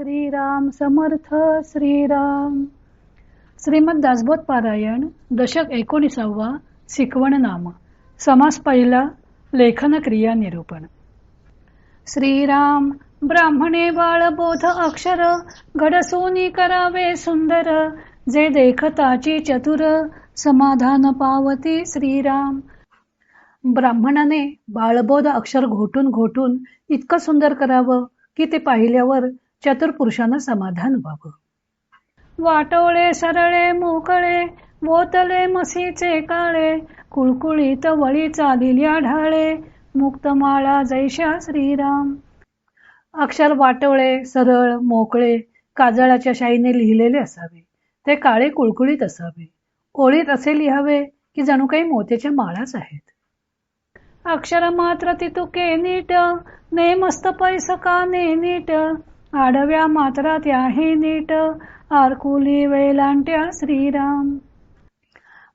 श्रीराम समर्थ श्रीराम. श्रीमद दासबोध पारायण दशक एकोणीसावा शिकवण नाम समास पहिला लेखन क्रिया निरूपण. श्रीराम ब्राह्मणे बाळबोध अक्षर घडसोनी करावे सुंदर जे देखताची चतुर समाधान पावती श्रीराम. ब्राह्मणाने बाळबोध अक्षर घोटून घोटून इतकं सुंदर करावं की ते पाहिल्यावर चतुर पुरुषांना समाधान व्हावं. वाटोळे सरळे मोकळे बोतले मसीचे काळे कुळकुळीत वळी चालिल्या ढाळे मुक्तमाळा जैशा श्रीराम. अक्षर वाटोळे सरळ मोकळे काजळाच्या शाईने लिहिलेले असावे. ते काळे कुळकुळीत असावे. ओळीत असे लिहावे की जणू काही मोत्याच्या माळाच आहेत. अक्षर मात्र तितुके नीट ने मस्त पैस का ने नीट आडव्या मात्रा त्याही नीट. आरकुली वेलांट्या श्रीराम.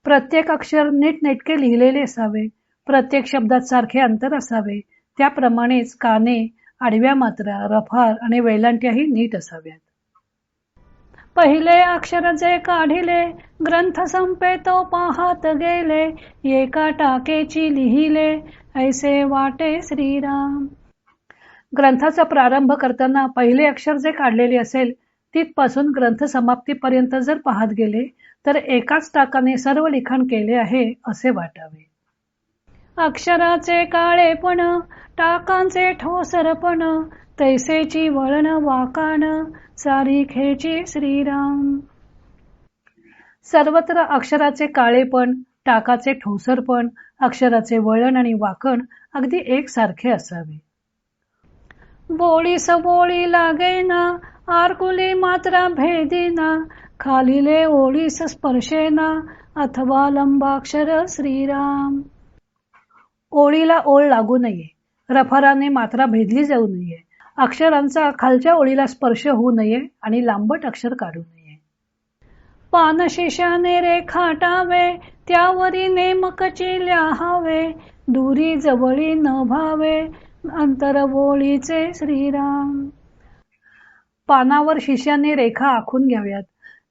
प्रत्येक अक्षर नीट नेटके लिहिलेले असावे. प्रत्येक शब्दात सारखे अंतर असावे. त्याप्रमाणेच काने आडव्या मात्रा रफार आणि वेलांट्याही नीट असाव्यात. पहिले अक्षर जे काढिले ग्रंथ संपे तो पाहत गेले. एका टाकेची लिहिले ऐसे वाटे श्रीराम. ग्रंथाचा प्रारंभ करताना पहिले अक्षर जे काढलेले असेल तिथपासून ग्रंथ समाप्तीपर्यंत जर पाहत गेले तर एकाच टाकाने सर्व लिखाण केले आहे असे वाटावे. अक्षराचे काळेपण टाकांचे ठोसरपण तैसेची वळण वाकाण सारीखेची श्रीराम. सर्वत्र अक्षराचे काळेपण टाकाचे ठोसरपण अक्षराचे वळण आणि वाकण अगदी एकसारखे असावे. बोळी सबोळी लागेना आरकुली मात्रा भेदीना खालीले ओळीस स्पर्शेना अथवा लंबाक्षर श्रीराम. ओळीला ओळ लागू नये रफाराने मात्रा भेदली जाऊ नये अक्षरांचा खालच्या ओळीला स्पर्श होऊ नये आणि लांबट अक्षर काढू नये. पानशिशाने रेखाटावे त्यावरी नेमकची लिहावे दुरी जवळी न भावे अंतरवोळीचे श्रीराम. पानावर शिष्याने रेखा आखून घ्याव्यात.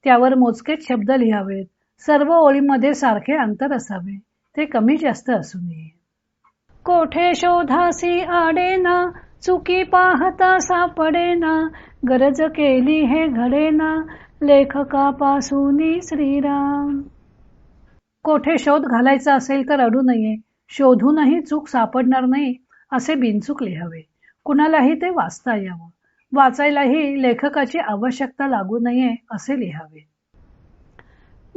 त्यावर मोजकेच शब्द लिहावेत. सर्व ओळीमध्ये सारखे अंतर असावे. ते कमी जास्त असू नये. कोठे शोधासी आडेना? चुकी पाहता सापडेना. गरज केली हे घडेना. लेखकापासून श्रीराम. कोठे शोध घालायचा असेल तर अडू नये. शोधूनही चूक सापडणार नाही. असे बिनचूक लिहावे. कुणालाही ते वाचता यावं. वाचायलाही लेखकाची आवश्यकता लागू नये असे लिहावे.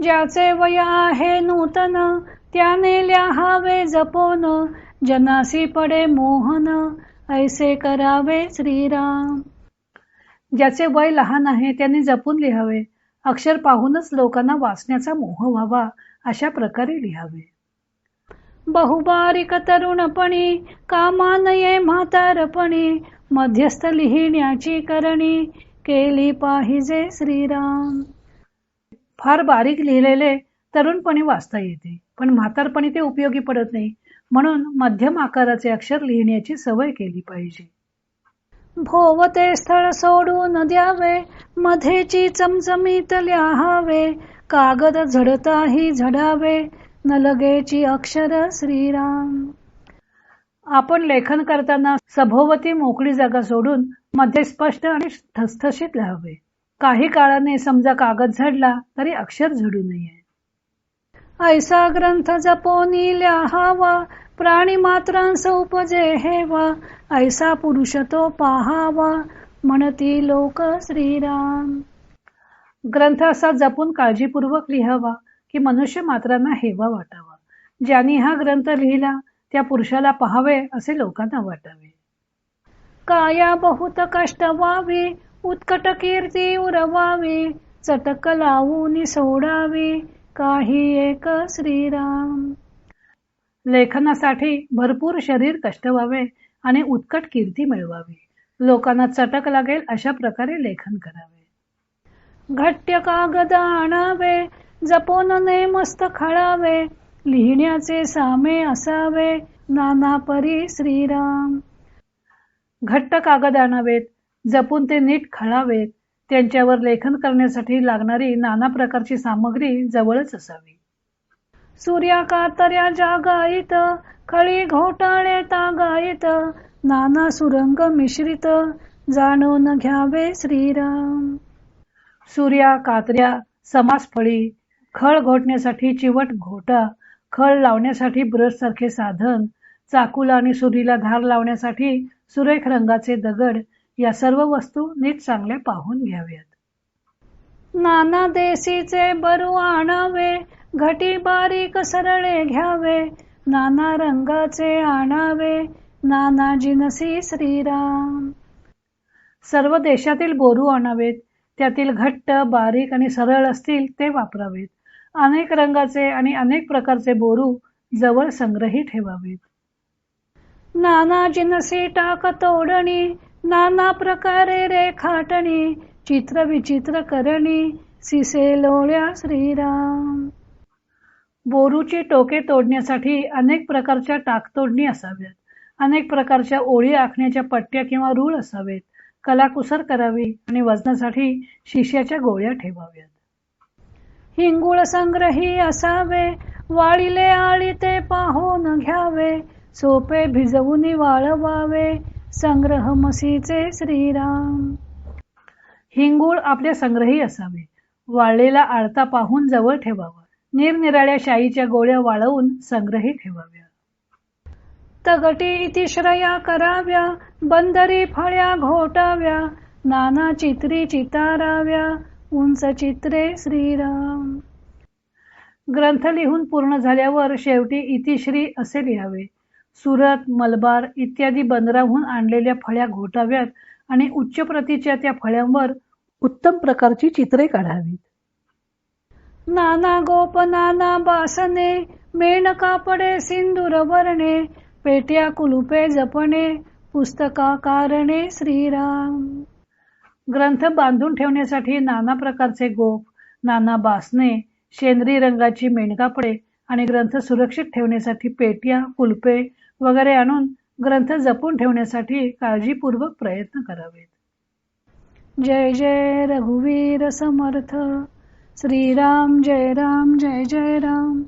ज्याचे वय आहे नूतन त्याने लिहावे जपोन. जनासी पडे मोहन ऐसे करावे श्रीराम. ज्याचे वय लहान आहे त्यांनी जपून लिहावे. अक्षर पाहूनच लोकांना वाचण्याचा मोह व्हावा अशा प्रकारे लिहावे. बहुबारीक तरुणपणी कामानये म्हातारपणी मध्यस्थ लिहिण्याची करणी केली पाहिजे श्रीराम. फार बारीक लिहिलेले तरुणपणी वाचता येते पण म्हातारपणी ते उपयोगी पडत नाही. म्हणून मध्यम आकाराचे अक्षर लिहिण्याची सवय केली पाहिजे. भोवते स्थळ सोडून द्यावे मध्येची चमचमीत लिहावे कागद झडताही झडावे न लगेची अक्षर श्रीराम. आपण लेखन करताना सभोवती मोकळी जागा सोडून मध्ये स्पष्ट आणि ठसठशीत लिहावे काही काळाने समजा कागद झडला तरी अक्षर झडू नये. ऐसा ग्रंथ जपोनी लिहावा प्राणी मात्रांस उपजे हेवा ऐसा पुरुष तो पाहावा म्हणती लोक श्रीराम. ग्रंथ असा जपून काळजीपूर्वक लिहावा. की मनुष्य मात्रांना हेवा वाटावा. ज्यांनी हा ग्रंथ लिहिला त्या पुरुषाला पहावे असे लोकांना वाटावे. काया बहुत कष्ट व्हावी उत्कट कीर्ती उरवावी चटक लावून सोडावी काही एक श्रीराम. लेखनासाठी भरपूर शरीर कष्ट व्हावे आणि उत्कट कीर्ती मिळवावी. लोकांना चटक लागेल अशा प्रकारे लेखन करावे. घट्ट कागद आणावे जपोन मस्त खळावे लिहिण्याचे सामे असावे. नाना परी श्रीराम. घट्ट कागद आणावेत जपून ते नीट खळावेत. त्यांच्यावर लेखन करण्यासाठी लागणारी नाना प्रकारची सामग्री जवळच असावी. सूर्या कातर्या जागायित खळी घोटाळे तागायत. नाना सुरंग मिश्रित जाणून घ्यावे श्रीराम. सूर्या कातऱ्या समास फळी खळ घोटण्यासाठी चिवट घोटा खळ लावण्यासाठी ब्रश सारखे साधन चाकूला आणि सुरीला धार लावण्यासाठी सुरेख रंगाचे दगड या सर्व वस्तू नीट चांगल्या पाहून घ्याव्यात. नाना देशीचे बरू आणावे घटी बारीक सरळे घ्यावे नाना रंगाचे आणावे नाना जिनसी श्रीराम. सर्व देशातील बोरू आणावेत त्यातील घट्ट बारीक आणि सरळ असतील ते वापरावेत. अनेक रंगाचे आणि अनेक प्रकारचे बोरू जवळ संग्रही ठेवावेत. नाना जिनसी टाक तोडणी नाना प्रकारे रेखाटणी चित्र विचित्र करणी सिसे लोळ्या श्रीराम. बोरूची टोके तोडण्यासाठी अनेक प्रकारच्या टाकतोडणी असाव्यात. अनेक प्रकारच्या ओळी आखण्याच्या पट्ट्या किंवा रूळ असावेत. कलाकुसर करावी आणि वजनासाठी शिष्याच्या गोळ्या ठेवाव्यात. हिंगुळ संग्रही असावे वाळीले आळी ते पाहून घ्यावे सोपे भिजवून वाळवावे. संग्रह मसीचे श्रीराम. हिंगूळ आपले संग्रही असावे. वाळलेला आळता पाहून जवळ ठेवावा. निरनिराळ्या शाईच्या गोळ्या वाळवून संग्रही ठेवाव्या. तगटी इतिश्रया कराव्या बंदरी फळ्या घोटाव्या नाना चित्री चिताराव्या उंच चित्रे श्रीराम. ग्रंथ लिहून पूर्ण झाल्यावर शेवटी इतिश्री असे लिहावे. सुरत मलबार इत्यादी बंदराहून आणलेल्या फळ्या घोटाव्यात आणि उच्च प्रतीच्या त्या फळ्यांवर उत्तम प्रकारची चित्रे काढावीत. नाना गोप नाना बासने मेण कापडे सिंदूर वरणे पेट्या कुलुपे जपणे पुस्तका कारणे श्रीराम. ग्रंथ बांधून ठेवण्यासाठी नाना प्रकारचे गोप नाना बासने शेंद्री रंगाची मेणकापडे आणि ग्रंथ सुरक्षित ठेवण्यासाठी पेट्या कुलपे वगैरे आणून ग्रंथ जपून ठेवण्यासाठी काळजीपूर्वक प्रयत्न करावेत. जय जय रघुवीर समर्थ. श्रीराम जय राम जय जय राम.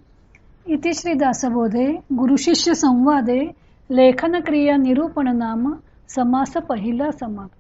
इति श्री दासबोधे गुरुशिष्य संवादे लेखन क्रिया निरूपण नाम समास पहिला समाप्त.